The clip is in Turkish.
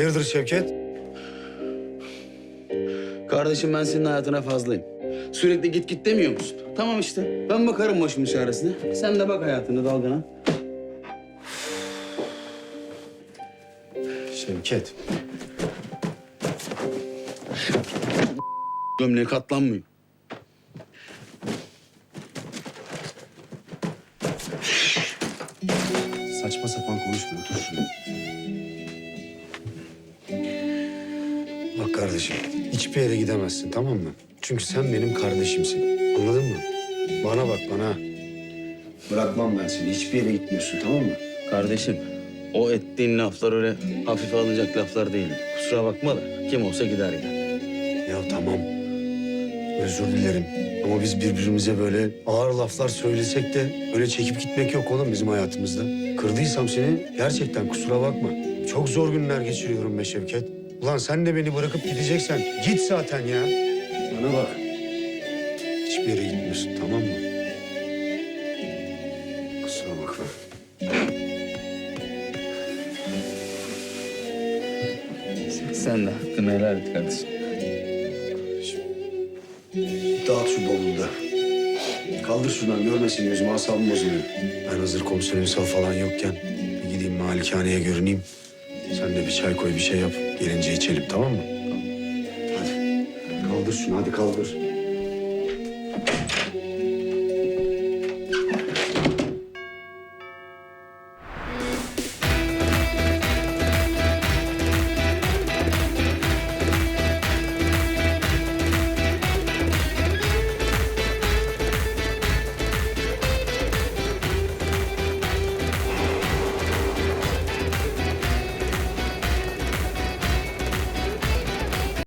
Hayırdır Şevket? Kardeşim ben senin hayatına fazlayım. Sürekli git git demiyor musun? Tamam işte. Ben bakarım başımın çaresine. Sen de bak hayatına dalgana. Şevket. Gömleği katlanmıyor. Saçma sapan konuşma. Otur şuraya. Kardeşim, hiçbir yere gidemezsin tamam mı? Çünkü sen benim kardeşimsin. Anladın mı? Bana bak bana. Bırakmam ben seni. Hiçbir yere gitmiyorsun tamam mı? Kardeşim o ettiğin laflar öyle hafife alınacak laflar değil. Kusura bakma da kim olsa gider ya. Ya tamam. Özür dilerim. Ama biz birbirimize böyle ağır laflar söylesek de öyle çekip gitmek yok oğlum bizim hayatımızda. Kırdıysam seni gerçekten kusura bakma. Çok zor günler geçiriyorum be Şevket. Ulan sen de beni bırakıp gideceksen git zaten ya. Bana bak. Hiçbir yere gitmiyorsun tamam mı? Kusura bakma. Sen de hakkını helal et kardeşim. Dağıt şu bavulu da. Kaldır şuradan görmesin gözüm asabım bozuluyor. Ben hazır komiser Ünsal falan yokken bir gideyim malikaneye görüneyim. Sen de bir çay koy bir şey yap. Gelince içelim tamam mı? Hadi. Kaldır şunu hadi kaldır.